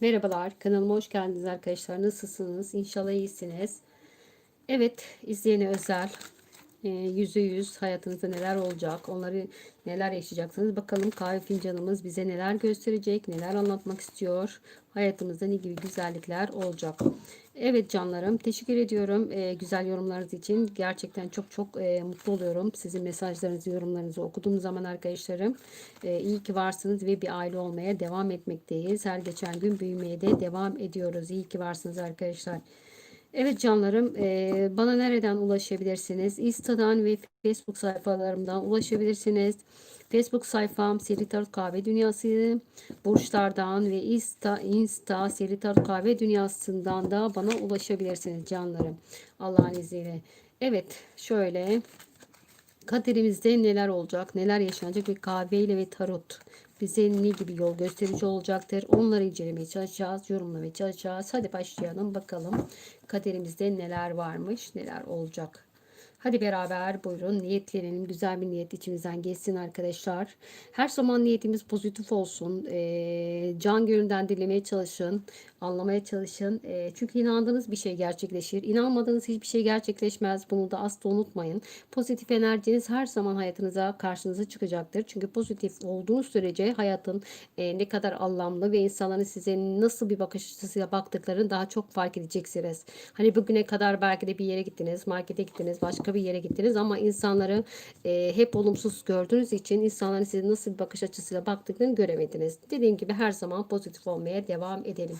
Merhabalar, kanalıma hoş geldiniz arkadaşlar. Nasılsınız? İnşallah iyisiniz. Evet, izleyene özel e, yüzde yüz hayatınızda neler olacak, onları neler yaşayacaksınız. Bakalım kahve fincanımız bize neler gösterecek, neler anlatmak istiyor. Hayatımızda ne gibi güzellikler olacak. Evet canlarım, teşekkür ediyorum e, güzel yorumlarınız için. Gerçekten çok çok e, mutlu oluyorum. Sizin mesajlarınızı, yorumlarınızı okuduğum zaman arkadaşlarım. E, iyi ki varsınız ve bir aile olmaya devam etmekteyiz. Her geçen gün büyümeye de devam ediyoruz. İyi ki varsınız arkadaşlar. Evet canlarım bana nereden ulaşabilirsiniz? Insta'dan ve Facebook sayfalarımdan ulaşabilirsiniz. Facebook sayfam Seri Tarot Kahve Dünyası burçlardan ve Insta, Insta Seri Tarot Kahve Dünyası'ndan da bana ulaşabilirsiniz canlarım. Allah'ın izniyle. Evet şöyle kaderimizde neler olacak, neler yaşanacak ve kahveyle ve tarot bize ne gibi yol gösterici olacaktır. Onları incelemeye çalışacağız, yorumlamaya çalışacağız. Hadi başlayalım bakalım kaderimizde neler varmış, neler olacak. Hadi beraber buyurun niyetlenelim. Güzel bir niyet içimizden geçsin arkadaşlar. Her zaman niyetimiz pozitif olsun. E, can gönülden dilemeye çalışın. Anlamaya çalışın. E, çünkü inandığınız bir şey gerçekleşir. İnanmadığınız hiçbir şey gerçekleşmez. Bunu da asla unutmayın. Pozitif enerjiniz her zaman hayatınıza karşınıza çıkacaktır. Çünkü pozitif olduğunuz sürece hayatın e, ne kadar anlamlı ve insanların size nasıl bir bakış açısıyla baktıklarını daha çok fark edeceksiniz. Hani bugüne kadar belki de bir yere gittiniz, markete gittiniz, başka bir yere gittiniz ama insanları e, hep olumsuz gördüğünüz için insanların size nasıl bir bakış açısıyla baktıklarını göremediniz. Dediğim gibi her zaman pozitif olmaya devam edelim.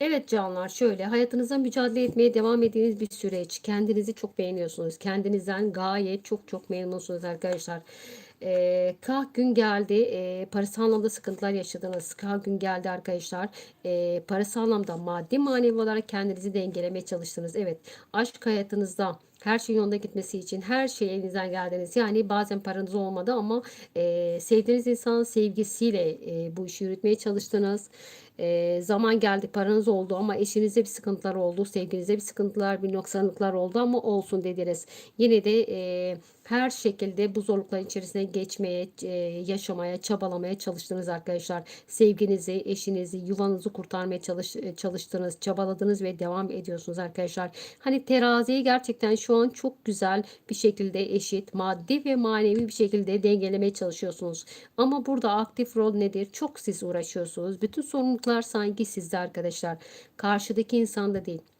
Evet canlar şöyle hayatınızda mücadele etmeye devam ettiğiniz bir süreç. Kendinizi çok beğeniyorsunuz. Kendinizden gayet çok çok memnunsunuz arkadaşlar. E, kah gün geldi. E, parasal anlamda sıkıntılar yaşadınız. Kah gün geldi arkadaşlar. E, parasal anlamda maddi manevi olarak kendinizi dengelemeye çalıştınız. Evet aşk hayatınızda her şeyin yolunda gitmesi için her şey elinizden geldiniz. Yani bazen paranız olmadı ama e, sevdiğiniz insanın sevgisiyle e, bu işi yürütmeye çalıştınız. E, zaman geldi paranız oldu ama eşinizde bir sıkıntılar oldu. Sevginizde bir sıkıntılar bir noksanlıklar oldu ama olsun dediniz. Yine de e, her şekilde bu zorluklar içerisine geçmeye, e, yaşamaya, çabalamaya çalıştınız arkadaşlar. Sevginizi, eşinizi, yuvanızı kurtarmaya çalış, e, çalıştınız, çabaladınız ve devam ediyorsunuz arkadaşlar. Hani teraziyi gerçekten şu an çok güzel bir şekilde eşit, maddi ve manevi bir şekilde dengelemeye çalışıyorsunuz. Ama burada aktif rol nedir? Çok siz uğraşıyorsunuz. Bütün sorumluluklar sanki sizde arkadaşlar. Karşıdaki insanda değil.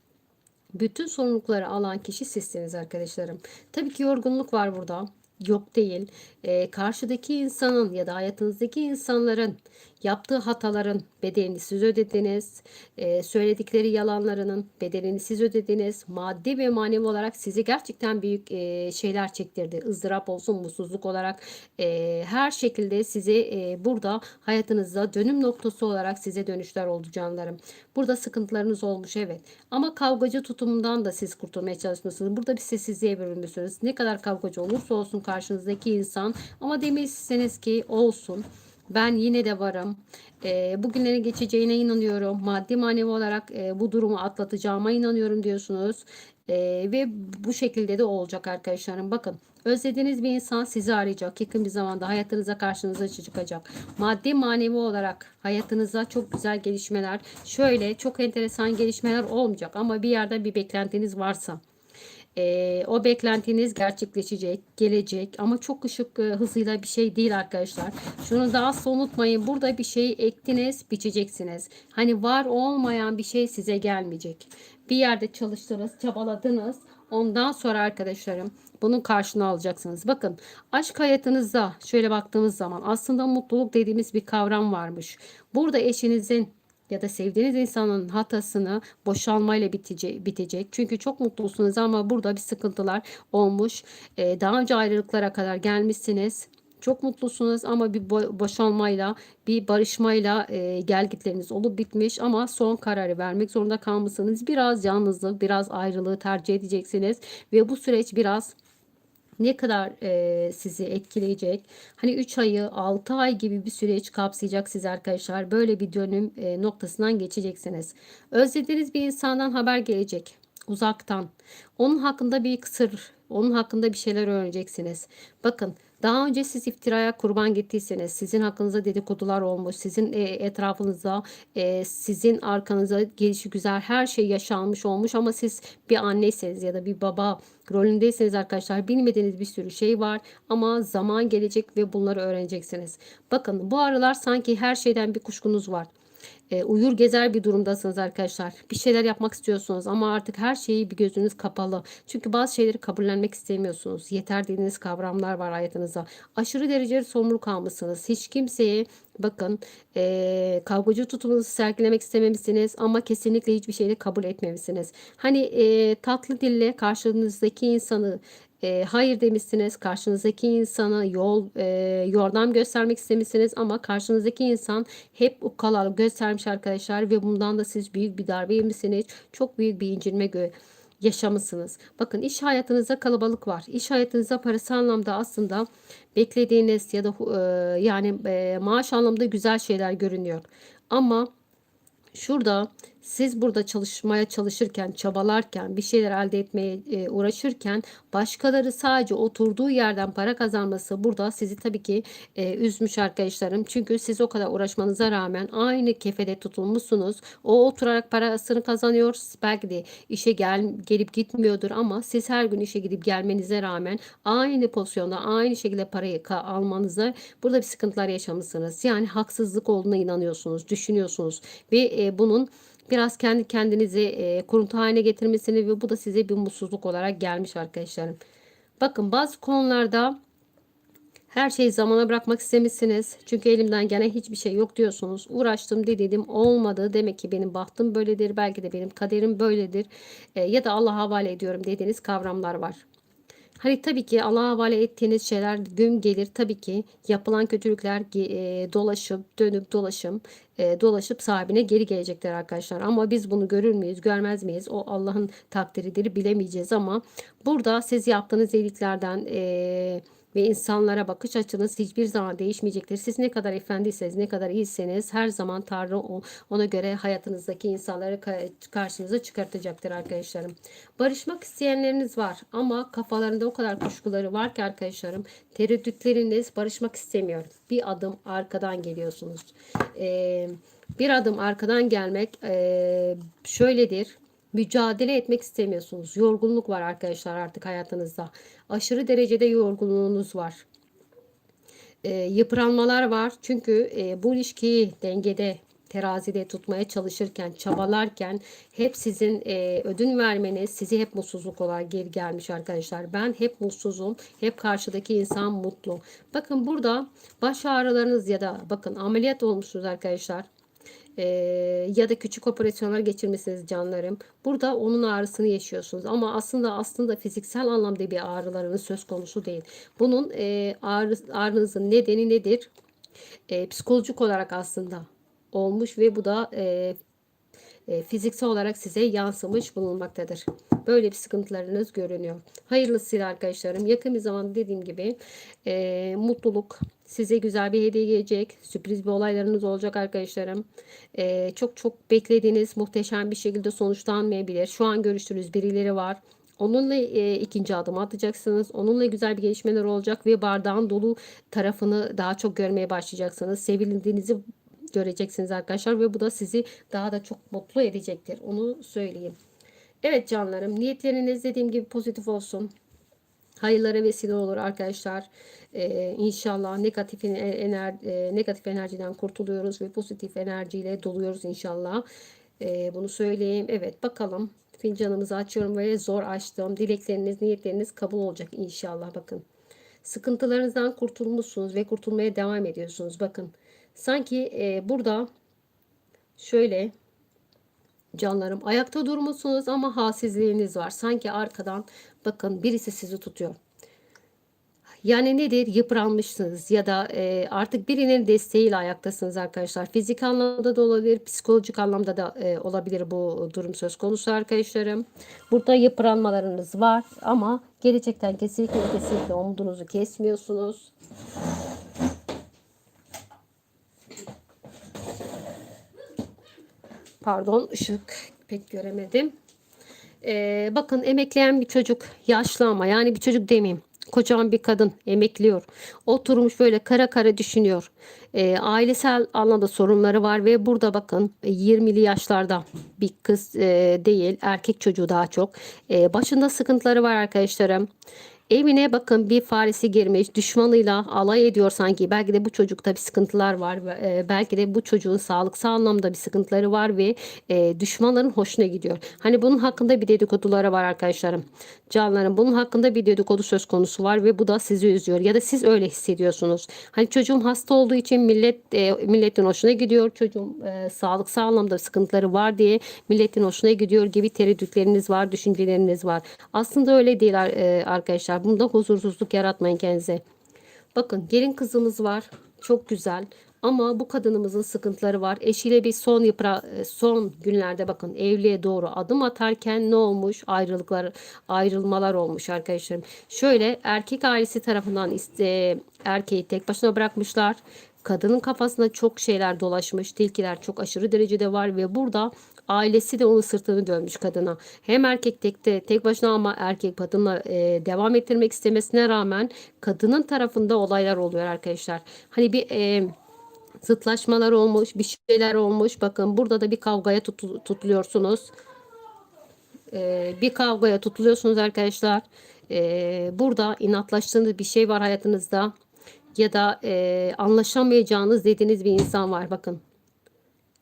Bütün sorumlulukları alan kişi sizsiniz arkadaşlarım. Tabii ki yorgunluk var burada. Yok değil. Ee, karşıdaki insanın ya da hayatınızdaki insanların yaptığı hataların bedelini siz ödediniz. Ee, söyledikleri yalanlarının bedelini siz ödediniz. Maddi ve manevi olarak sizi gerçekten büyük e, şeyler çektirdi. ızdırap olsun, mutsuzluk olarak e, her şekilde sizi e, burada hayatınızda dönüm noktası olarak size dönüşler oldu canlarım. Burada sıkıntılarınız olmuş evet. Ama kavgacı tutumundan da siz kurtulmaya çalışmışsınız. Burada bir sessizliğe bürünmüşsünüz. Ne kadar kavgacı olursa olsun karşınızdaki insan ama demişsiniz ki olsun. Ben yine de varım. E, bugünlerin geçeceğine inanıyorum. Maddi manevi olarak e, bu durumu atlatacağıma inanıyorum diyorsunuz. E, ve bu şekilde de olacak arkadaşlarım. Bakın özlediğiniz bir insan sizi arayacak. Yakın bir zamanda hayatınıza karşınıza çıkacak. Maddi manevi olarak hayatınıza çok güzel gelişmeler. Şöyle çok enteresan gelişmeler olmayacak ama bir yerde bir beklentiniz varsa e, o beklentiniz gerçekleşecek, gelecek ama çok ışık e, hızıyla bir şey değil arkadaşlar. Şunu da asla unutmayın. Burada bir şey ektiniz, biçeceksiniz. Hani var olmayan bir şey size gelmeyecek. Bir yerde çalıştınız, çabaladınız. Ondan sonra arkadaşlarım bunun karşını alacaksınız. Bakın aşk hayatınızda şöyle baktığımız zaman aslında mutluluk dediğimiz bir kavram varmış. Burada eşinizin ya da sevdiğiniz insanın hatasını boşalmayla bitecek. bitecek. Çünkü çok mutlusunuz ama burada bir sıkıntılar olmuş. Ee, daha önce ayrılıklara kadar gelmişsiniz. Çok mutlusunuz ama bir boşalmayla, bir barışmayla e, gelgitleriniz olup bitmiş ama son kararı vermek zorunda kalmışsınız. Biraz yalnızlık, biraz ayrılığı tercih edeceksiniz ve bu süreç biraz ne kadar e, sizi etkileyecek? Hani 3 ayı 6 ay gibi bir süreç kapsayacak siz arkadaşlar. Böyle bir dönüm e, noktasından geçeceksiniz. Özlediğiniz bir insandan haber gelecek uzaktan. Onun hakkında bir sır, onun hakkında bir şeyler öğreneceksiniz. Bakın Daha önce siz iftiraya kurban gittiyseniz, sizin hakkınızda dedikodular olmuş, sizin e, etrafınızda, e, sizin arkanıza gelişi güzel her şey yaşanmış olmuş ama siz bir anneyseniz ya da bir baba rolündeyseniz arkadaşlar bilmediğiniz bir sürü şey var ama zaman gelecek ve bunları öğreneceksiniz. Bakın bu aralar sanki her şeyden bir kuşkunuz var e, uyur gezer bir durumdasınız arkadaşlar. Bir şeyler yapmak istiyorsunuz ama artık her şeyi bir gözünüz kapalı. Çünkü bazı şeyleri kabullenmek istemiyorsunuz. Yeter dediğiniz kavramlar var hayatınızda. Aşırı derecede sorumluluk almışsınız. Hiç kimseye bakın e, kavgacı tutumunuzu sergilemek istememişsiniz ama kesinlikle hiçbir şeyi kabul etmemişsiniz. Hani e, tatlı dille karşınızdaki insanı e, hayır demişsiniz. Karşınızdaki insana yol e, yordam göstermek istemişsiniz ama karşınızdaki insan hep ukalalık göstermiş arkadaşlar ve bundan da siz büyük bir darbe yemişsiniz. Çok büyük bir incinme gö yaşamışsınız. Bakın iş hayatınızda kalabalık var. İş hayatınızda parası anlamda aslında beklediğiniz ya da e, yani e, maaş anlamda güzel şeyler görünüyor. Ama şurada siz burada çalışmaya çalışırken, çabalarken, bir şeyler elde etmeye e, uğraşırken başkaları sadece oturduğu yerden para kazanması burada sizi tabii ki e, üzmüş arkadaşlarım. Çünkü siz o kadar uğraşmanıza rağmen aynı kefede tutulmuşsunuz. O oturarak parasını kazanıyor. Belki de işe gel, gelip gitmiyordur ama siz her gün işe gidip gelmenize rağmen aynı pozisyonda aynı şekilde parayı almanıza burada bir sıkıntılar yaşamışsınız. Yani haksızlık olduğuna inanıyorsunuz, düşünüyorsunuz ve e, bunun biraz kendi kendinizi e, kuruntu haline getirmesini ve bu da size bir mutsuzluk olarak gelmiş arkadaşlarım. Bakın bazı konularda her şeyi zamana bırakmak istemişsiniz. Çünkü elimden gelen hiçbir şey yok diyorsunuz. Uğraştım dedim olmadı. Demek ki benim bahtım böyledir. Belki de benim kaderim böyledir. E, ya da Allah'a havale ediyorum dediğiniz kavramlar var. Hani tabii ki Allah'a havale ettiğiniz şeyler gün gelir. Tabii ki yapılan kötülükler e, dolaşıp dönüp dolaşım e, dolaşıp sahibine geri gelecekler arkadaşlar. Ama biz bunu görür müyüz, görmez miyiz? O Allah'ın takdiridir bilemeyeceğiz ama burada siz yaptığınız iyiliklerden e, ve insanlara bakış açınız hiçbir zaman değişmeyecektir. Siz ne kadar efendiyseniz, ne kadar iyiseniz her zaman Tanrı ona göre hayatınızdaki insanları karşınıza çıkartacaktır arkadaşlarım. Barışmak isteyenleriniz var ama kafalarında o kadar kuşkuları var ki arkadaşlarım tereddütleriniz barışmak istemiyor. Bir adım arkadan geliyorsunuz. Ee, bir adım arkadan gelmek e, şöyledir mücadele etmek istemiyorsunuz. Yorgunluk var arkadaşlar artık hayatınızda. Aşırı derecede yorgunluğunuz var. E, yıpranmalar var. Çünkü e, bu ilişkiyi dengede terazide tutmaya çalışırken, çabalarken hep sizin e, ödün vermeniz sizi hep mutsuzluk olarak geri gelmiş arkadaşlar. Ben hep mutsuzum. Hep karşıdaki insan mutlu. Bakın burada baş ağrılarınız ya da bakın ameliyat olmuşsunuz arkadaşlar e, ya da küçük operasyonlar geçirmişsiniz canlarım. Burada onun ağrısını yaşıyorsunuz ama aslında aslında fiziksel anlamda bir ağrılarınız söz konusu değil. Bunun e, ağrı, ağrınızın nedeni nedir? E, psikolojik olarak aslında olmuş ve bu da e, e, fiziksel olarak size yansımış bulunmaktadır. Böyle bir sıkıntılarınız görünüyor. Hayırlısıyla arkadaşlarım. Yakın bir zamanda dediğim gibi e, mutluluk, Size güzel bir hediye gelecek. Sürpriz bir olaylarınız olacak arkadaşlarım. Ee, çok çok beklediğiniz muhteşem bir şekilde sonuçlanmayabilir. Şu an görüştüğünüz birileri var. Onunla e, ikinci adım atacaksınız. Onunla güzel bir gelişmeler olacak ve bardağın dolu tarafını daha çok görmeye başlayacaksınız. Sevildiğinizi göreceksiniz arkadaşlar ve bu da sizi daha da çok mutlu edecektir. Onu söyleyeyim. Evet canlarım niyetleriniz dediğim gibi pozitif olsun hayırlara vesile olur arkadaşlar. Ee, inşallah negatif ener e, negatif enerjiden kurtuluyoruz ve pozitif enerjiyle doluyoruz inşallah. Ee, bunu söyleyeyim. Evet bakalım. Fincanımızı açıyorum ve zor açtım. Dilekleriniz, niyetleriniz kabul olacak inşallah. Bakın. Sıkıntılarınızdan kurtulmuşsunuz ve kurtulmaya devam ediyorsunuz. Bakın. Sanki e, burada şöyle canlarım ayakta durmuşsunuz ama halsizliğiniz var. Sanki arkadan bakın birisi sizi tutuyor. Yani nedir? Yıpranmışsınız ya da e, artık birinin desteğiyle ayaktasınız arkadaşlar. Fizik anlamda da olabilir, psikolojik anlamda da e, olabilir bu durum söz konusu arkadaşlarım. Burada yıpranmalarınız var ama gelecekten kesinlikle kesinlikle umudunuzu kesmiyorsunuz. Pardon ışık pek göremedim. Ee, bakın emekleyen bir çocuk yaşlı ama yani bir çocuk demeyeyim kocaman bir kadın emekliyor. Oturmuş böyle kara kara düşünüyor. E, ailesel anlamda sorunları var ve burada bakın e, 20'li yaşlarda bir kız e, değil erkek çocuğu daha çok. E, başında sıkıntıları var arkadaşlarım. Evine bakın bir faresi girmiş düşmanıyla alay ediyor sanki. Belki de bu çocukta bir sıkıntılar var. e, belki de bu çocuğun sağlıksal anlamda bir sıkıntıları var ve e, düşmanların hoşuna gidiyor. Hani bunun hakkında bir dedikoduları var arkadaşlarım. Canlarım bunun hakkında bir dedikodu söz konusu var ve bu da sizi üzüyor. Ya da siz öyle hissediyorsunuz. Hani çocuğum hasta olduğu için millet e, milletin hoşuna gidiyor. Çocuğum e, sağlıksal anlamda sıkıntıları var diye milletin hoşuna gidiyor gibi tereddütleriniz var, düşünceleriniz var. Aslında öyle değil ar- arkadaşlar. Bunda huzursuzluk yaratmayın kendinize. Bakın gelin kızımız var. Çok güzel. Ama bu kadınımızın sıkıntıları var. Eşiyle bir son yıpra e, son günlerde bakın evliliğe doğru adım atarken ne olmuş? Ayrılıklar, ayrılmalar olmuş arkadaşlarım. Şöyle erkek ailesi tarafından iste, erkeği tek başına bırakmışlar. Kadının kafasında çok şeyler dolaşmış. Tilkiler çok aşırı derecede var ve burada ailesi de onun sırtını dönmüş kadına. Hem erkek tekte tek başına ama erkek kadınla e, devam ettirmek istemesine rağmen kadının tarafında olaylar oluyor arkadaşlar. Hani bir e, zıtlaşmalar olmuş, bir şeyler olmuş. Bakın burada da bir kavgaya tutul- tutuluyorsunuz. Ee, bir kavgaya tutuluyorsunuz arkadaşlar. Ee, burada inatlaştığınız bir şey var hayatınızda. Ya da e, anlaşamayacağınız dediğiniz bir insan var. Bakın.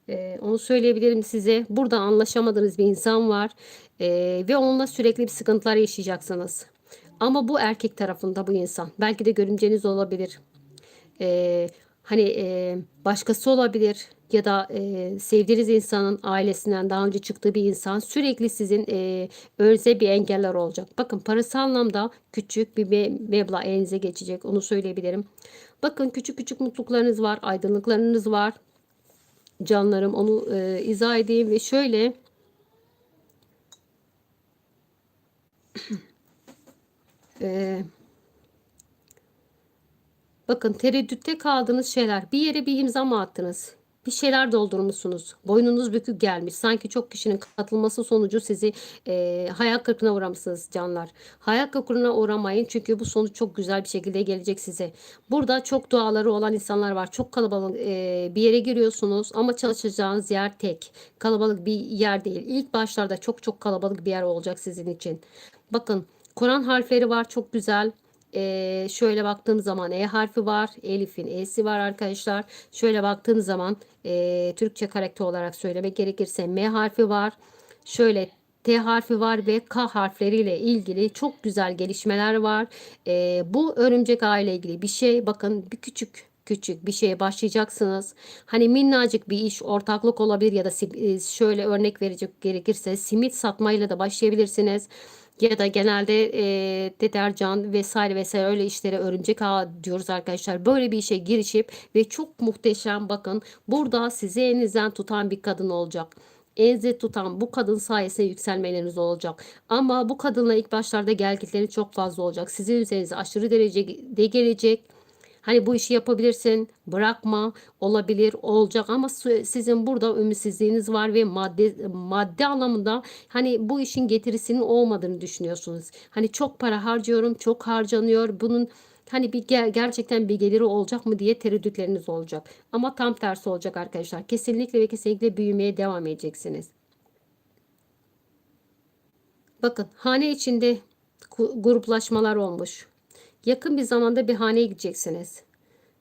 Ee, onu söyleyebilirim size. Burada anlaşamadığınız bir insan var. Ee, ve onunla sürekli bir sıkıntılar yaşayacaksınız. Ama bu erkek tarafında bu insan. Belki de görümceniz olabilir. Ee, hani e, başkası olabilir ya da e, sevdiğiniz insanın ailesinden daha önce çıktığı bir insan sürekli sizin e, önünüze bir engeller olacak. Bakın parasal anlamda küçük bir me- meblağ elinize geçecek onu söyleyebilirim. Bakın küçük küçük mutluluklarınız var, aydınlıklarınız var. Canlarım onu e, izah edeyim ve şöyle e, Bakın tereddütte kaldığınız şeyler. Bir yere bir imza mı attınız? Bir şeyler doldurmuşsunuz. Boynunuz bükük gelmiş. Sanki çok kişinin katılması sonucu sizi e, hayal kırıklığına uğramışsınız canlar. Hayal kırıklığına uğramayın çünkü bu sonuç çok güzel bir şekilde gelecek size. Burada çok duaları olan insanlar var. Çok kalabalık e, bir yere giriyorsunuz ama çalışacağınız yer tek. Kalabalık bir yer değil. İlk başlarda çok çok kalabalık bir yer olacak sizin için. Bakın Kur'an harfleri var çok güzel. Ee, şöyle baktığım zaman E harfi var. Elif'in E'si var arkadaşlar. Şöyle baktığım zaman e, Türkçe karakter olarak söylemek gerekirse M harfi var. Şöyle T harfi var ve K harfleriyle ilgili çok güzel gelişmeler var. Ee, bu örümcek aile ile ilgili bir şey. Bakın bir küçük küçük bir şeye başlayacaksınız. Hani minnacık bir iş, ortaklık olabilir ya da e, şöyle örnek verecek gerekirse simit satmayla da başlayabilirsiniz. Ya da genelde e, deterjan vesaire vesaire öyle işlere örümcek ağı diyoruz arkadaşlar. Böyle bir işe girişip ve çok muhteşem bakın burada sizi elinizden tutan bir kadın olacak. Elinizi tutan bu kadın sayesinde yükselmeleriniz olacak. Ama bu kadınla ilk başlarda gelgitleri çok fazla olacak. Sizin üzerinize aşırı derecede gelecek. Hani bu işi yapabilirsin, bırakma, olabilir, olacak ama sizin burada ümitsizliğiniz var ve madde madde anlamında hani bu işin getirisinin olmadığını düşünüyorsunuz. Hani çok para harcıyorum, çok harcanıyor. Bunun hani bir ger- gerçekten bir geliri olacak mı diye tereddütleriniz olacak. Ama tam tersi olacak arkadaşlar. Kesinlikle ve kesinlikle büyümeye devam edeceksiniz. Bakın hane içinde gruplaşmalar olmuş. Yakın bir zamanda bir haneye gideceksiniz.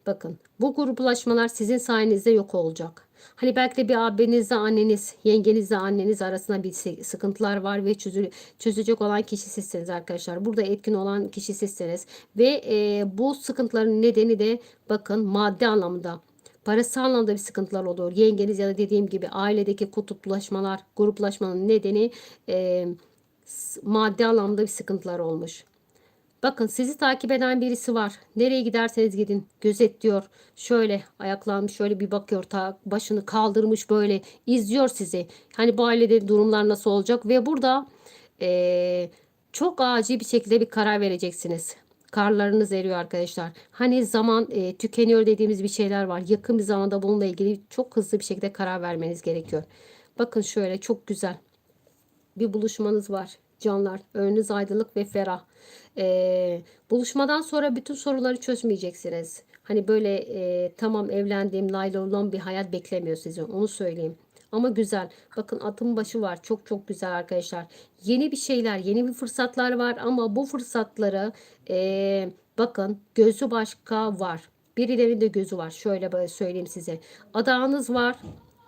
Bakın bu gruplaşmalar sizin sayenizde yok olacak. Hani belki de bir abinizle anneniz, yengenizle anneniz arasında bir sı- sıkıntılar var ve çözül çözecek olan kişi sizsiniz arkadaşlar. Burada etkin olan kişi sizsiniz. Ve e, bu sıkıntıların nedeni de bakın maddi anlamda. Parasal anlamda bir sıkıntılar oluyor. Yengeniz ya da dediğim gibi ailedeki kutuplaşmalar, gruplaşmanın nedeni e, maddi anlamda bir sıkıntılar olmuş. Bakın sizi takip eden birisi var. Nereye giderseniz gidin gözetliyor. Şöyle ayaklanmış şöyle bir bakıyor. Ta başını kaldırmış böyle izliyor sizi. Hani bu ailede durumlar nasıl olacak ve burada eee, çok acil bir şekilde bir karar vereceksiniz. Karlarınız eriyor arkadaşlar. Hani zaman eee, tükeniyor dediğimiz bir şeyler var. Yakın bir zamanda bununla ilgili çok hızlı bir şekilde karar vermeniz gerekiyor. Bakın şöyle çok güzel bir buluşmanız var. Canlar. Önünüz aydınlık ve ferah. Ee, buluşmadan sonra bütün soruları çözmeyeceksiniz. Hani böyle e, tamam evlendim, naylon bir hayat beklemiyor sizi. Onu söyleyeyim. Ama güzel. Bakın atın başı var. Çok çok güzel arkadaşlar. Yeni bir şeyler, yeni bir fırsatlar var ama bu fırsatları e, bakın gözü başka var. Birilerinin de gözü var. Şöyle böyle söyleyeyim size. Adağınız var.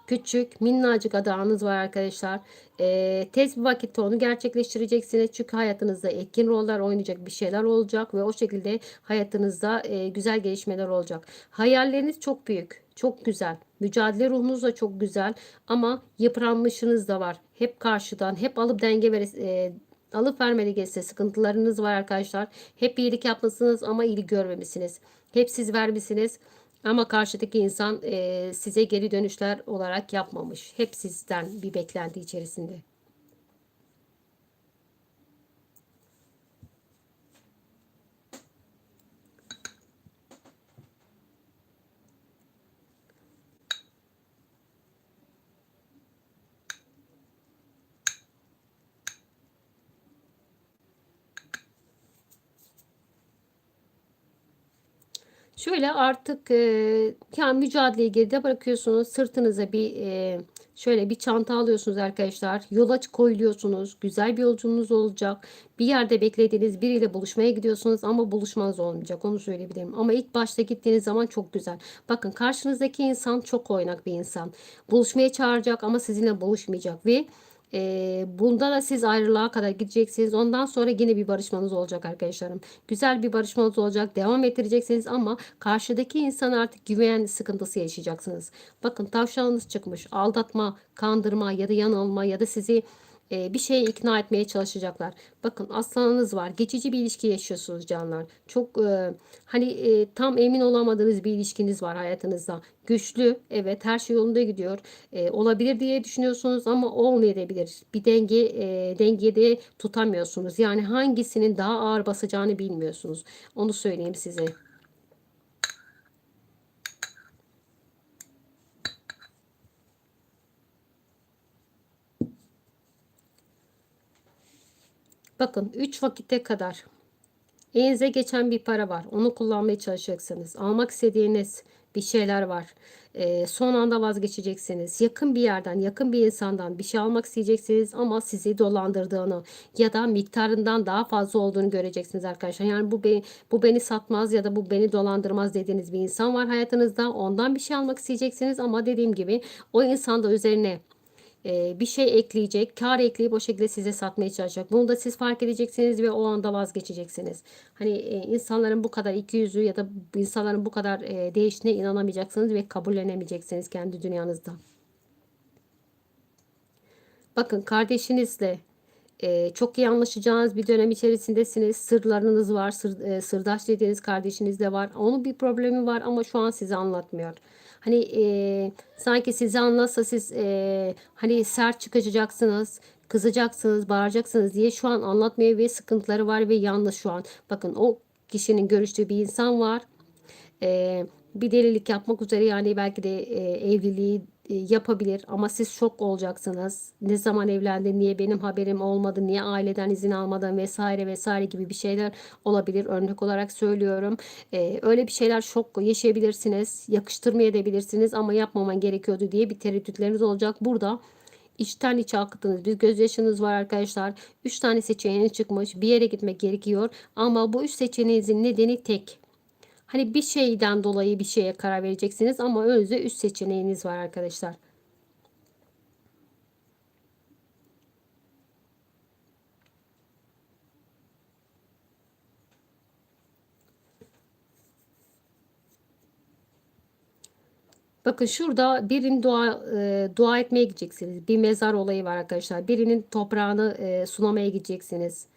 Küçük, minnacık adağınız var arkadaşlar. Ee, tez bir vakitte onu gerçekleştireceksiniz. Çünkü hayatınızda etkin roller oynayacak bir şeyler olacak ve o şekilde hayatınızda e, güzel gelişmeler olacak. Hayalleriniz çok büyük, çok güzel. Mücadele ruhunuz da çok güzel ama yıpranmışınız da var. Hep karşıdan, hep alıp denge ver, e, alıp vermeli geçse sıkıntılarınız var arkadaşlar. Hep iyilik yapmışsınız ama iyilik görmemişsiniz. Hep siz vermişsiniz. Ama karşıdaki insan e, size geri dönüşler olarak yapmamış. Hep sizden bir beklenti içerisinde. Şöyle artık e, yani mücadeleyi geride bırakıyorsunuz. Sırtınıza bir e, şöyle bir çanta alıyorsunuz arkadaşlar. Yola koyuluyorsunuz. Güzel bir yolculuğunuz olacak. Bir yerde beklediğiniz biriyle buluşmaya gidiyorsunuz ama buluşmanız olmayacak. Onu söyleyebilirim. Ama ilk başta gittiğiniz zaman çok güzel. Bakın karşınızdaki insan çok oynak bir insan. Buluşmaya çağıracak ama sizinle buluşmayacak ve e, bunda da siz ayrılığa kadar gideceksiniz. Ondan sonra yine bir barışmanız olacak arkadaşlarım. Güzel bir barışmanız olacak. Devam ettireceksiniz ama karşıdaki insan artık güven sıkıntısı yaşayacaksınız. Bakın tavşanınız çıkmış. Aldatma, kandırma ya da yanılma ya da sizi bir şeye ikna etmeye çalışacaklar. Bakın aslanınız var. Geçici bir ilişki yaşıyorsunuz canlar. Çok e, hani e, tam emin olamadığınız bir ilişkiniz var hayatınızda. Güçlü, evet her şey yolunda gidiyor. E, olabilir diye düşünüyorsunuz ama olmayabilir. Bir denge e, dengede tutamıyorsunuz. Yani hangisinin daha ağır basacağını bilmiyorsunuz. Onu söyleyeyim size. Bakın 3 vakite kadar elinize geçen bir para var. Onu kullanmaya çalışacaksınız. Almak istediğiniz bir şeyler var. E, son anda vazgeçeceksiniz. Yakın bir yerden, yakın bir insandan bir şey almak isteyeceksiniz ama sizi dolandırdığını ya da miktarından daha fazla olduğunu göreceksiniz arkadaşlar. Yani bu beni, bu beni satmaz ya da bu beni dolandırmaz dediğiniz bir insan var hayatınızda. Ondan bir şey almak isteyeceksiniz ama dediğim gibi o insan da üzerine bir şey ekleyecek, kar ekleyip o şekilde size satmaya çalışacak. Bunu da siz fark edeceksiniz ve o anda vazgeçeceksiniz. Hani insanların bu kadar iki yüzü ya da insanların bu kadar değiştiğine inanamayacaksınız ve kabullenemeyeceksiniz kendi dünyanızda. Bakın kardeşinizle e, çok iyi anlaşacağınız bir dönem içerisindesiniz. Sırlarınız var. Sır, e, sırdaş dediğiniz kardeşinizle var. Onun bir problemi var ama şu an size anlatmıyor. Hani e, sanki sizi anlatsa siz e, hani sert çıkacaksınız, kızacaksınız, bağıracaksınız diye şu an anlatmaya ve sıkıntıları var ve yalnız şu an. Bakın o kişinin görüştüğü bir insan var. E, bir delilik yapmak üzere yani belki de e, evliliği yapabilir ama siz şok olacaksınız. Ne zaman evlendi, niye benim haberim olmadı, niye aileden izin almadan vesaire vesaire gibi bir şeyler olabilir. Örnek olarak söylüyorum. Ee, öyle bir şeyler şok yaşayabilirsiniz. Yakıştırmayabilirsiniz ama yapmaman gerekiyordu diye bir tereddütleriniz olacak. Burada içten içe akıttınız. Bir gözyaşınız var arkadaşlar. Üç tane seçeneğiniz çıkmış. Bir yere gitmek gerekiyor. Ama bu üç seçeneğinizin nedeni tek. Hani bir şeyden dolayı bir şeye karar vereceksiniz ama önünüzde üst seçeneğiniz var arkadaşlar. Bakın şurada birinin dua e, dua etmeye gideceksiniz. Bir mezar olayı var arkadaşlar. Birinin toprağını e, sulamaya gideceksiniz.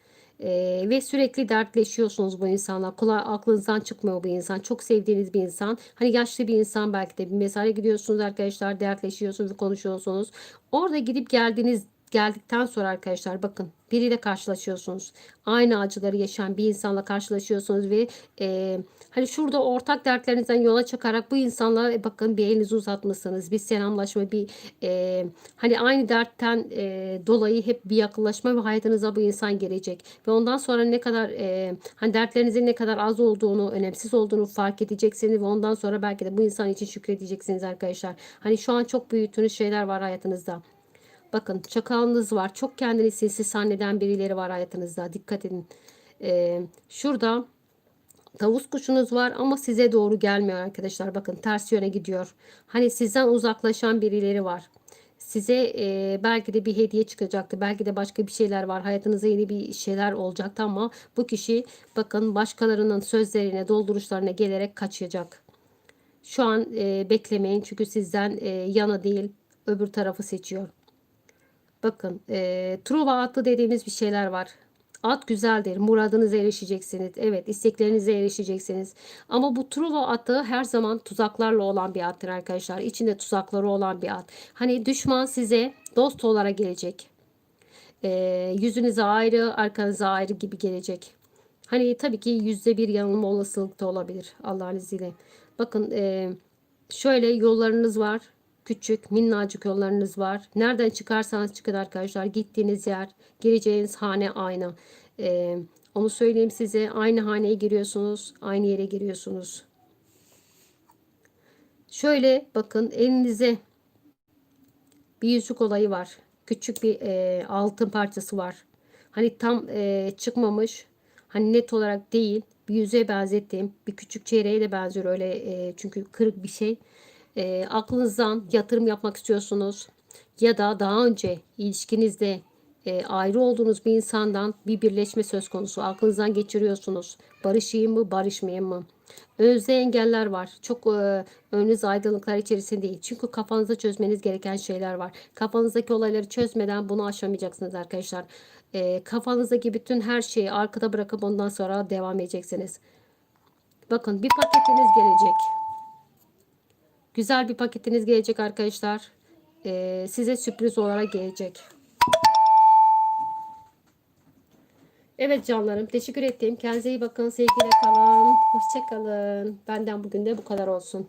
Ee, ve sürekli dertleşiyorsunuz bu insanla. Kula, aklınızdan çıkmıyor bu insan. Çok sevdiğiniz bir insan. Hani yaşlı bir insan belki de bir mezara gidiyorsunuz arkadaşlar. Dertleşiyorsunuz, konuşuyorsunuz. Orada gidip geldiğiniz geldikten sonra arkadaşlar bakın biriyle karşılaşıyorsunuz. Aynı acıları yaşayan bir insanla karşılaşıyorsunuz ve e, hani şurada ortak dertlerinizden yola çıkarak bu insanla e, bakın bir elinizi uzatmışsınız. Bir selamlaşma, bir e, hani aynı dertten e, dolayı hep bir yakınlaşma ve hayatınıza bu insan gelecek. Ve ondan sonra ne kadar e, hani dertlerinizin ne kadar az olduğunu, önemsiz olduğunu fark edeceksiniz ve ondan sonra belki de bu insan için şükredeceksiniz arkadaşlar. Hani şu an çok büyüttüğünüz şeyler var hayatınızda. Bakın çakalınız var. Çok kendini sinsi zanneden birileri var hayatınızda. Dikkat edin. Ee, şurada tavus kuşunuz var ama size doğru gelmiyor arkadaşlar. Bakın ters yöne gidiyor. Hani sizden uzaklaşan birileri var. Size e, belki de bir hediye çıkacaktı. Belki de başka bir şeyler var. Hayatınıza yeni bir şeyler olacaktı ama bu kişi bakın başkalarının sözlerine, dolduruşlarına gelerek kaçacak. Şu an e, beklemeyin çünkü sizden e, yana değil öbür tarafı seçiyor. Bakın e, Truva atlı dediğimiz bir şeyler var. At güzeldir. Muradınıza erişeceksiniz. Evet isteklerinize erişeceksiniz. Ama bu Truva atı her zaman tuzaklarla olan bir attır arkadaşlar. İçinde tuzakları olan bir at. Hani düşman size dost olarak gelecek. E, yüzünüze ayrı, arkanıza ayrı gibi gelecek. Hani tabii ki yüzde bir yanılma olasılık da olabilir Allah'ın izniyle. Bakın e, şöyle yollarınız var. Küçük, minnacık yollarınız var. Nereden çıkarsanız çıkın arkadaşlar. Gittiğiniz yer, gireceğiniz hane aynı. E, onu söyleyeyim size. Aynı haneye giriyorsunuz. Aynı yere giriyorsunuz. Şöyle bakın elinize bir yüzük olayı var. Küçük bir e, altın parçası var. Hani tam e, çıkmamış. Hani net olarak değil. Bir yüzüğe benzettiğim bir küçük çeyreğe de benziyor öyle e, çünkü kırık bir şey. E, aklınızdan yatırım yapmak istiyorsunuz ya da daha önce ilişkinizde e, ayrı olduğunuz bir insandan bir birleşme söz konusu. Aklınızdan geçiriyorsunuz. Barışayım mı, barışmayayım mı? Önünüzde engeller var. Çok e, önünüz aydınlıklar içerisinde değil. Çünkü kafanızda çözmeniz gereken şeyler var. Kafanızdaki olayları çözmeden bunu aşamayacaksınız arkadaşlar. E, kafanızdaki bütün her şeyi arkada bırakıp ondan sonra devam edeceksiniz. Bakın bir paketiniz gelecek. Güzel bir paketiniz gelecek arkadaşlar. E, size sürpriz olarak gelecek. Evet canlarım teşekkür ettim. Kendinize iyi bakın. Sevgiyle kalın. Hoşçakalın. Benden bugün de bu kadar olsun.